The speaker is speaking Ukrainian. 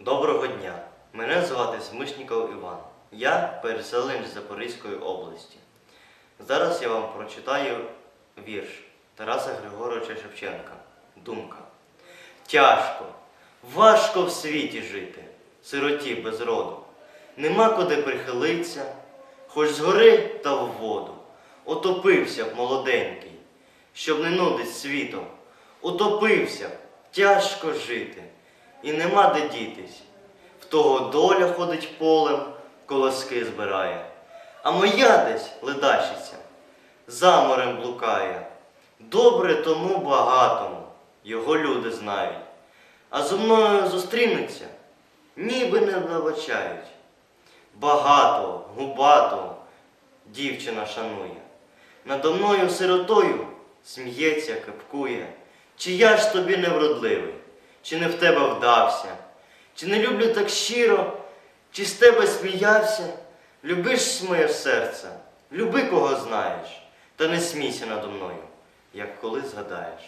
Доброго дня! Мене звати Смишніков Іван. Я переселенець Запорізької області. Зараз я вам прочитаю вірш Тараса Григоровича Шевченка. Думка. Тяжко, важко в світі жити, сироті без роду. Нема куди прихилиться, хоч згори та в воду. Отопився б молоденький, щоб не нудить світом. Утопився б, тяжко жити, і нема де дітись. В того доля ходить полем, колоски збирає. А моя десь ледачиться, за морем блукає. Добре тому багатому, його люди знають. А зо мною зустрінуться, ніби не вибачають. Багатого, губатого дівчина шанує. Надо мною сиротою сміється, кипкує. Чи я ж тобі невродливий, чи не в тебе вдався, чи не люблю так щиро, чи з тебе сміявся? Любиш моє серце, люби кого знаєш, та не смійся надо мною, як коли згадаєш.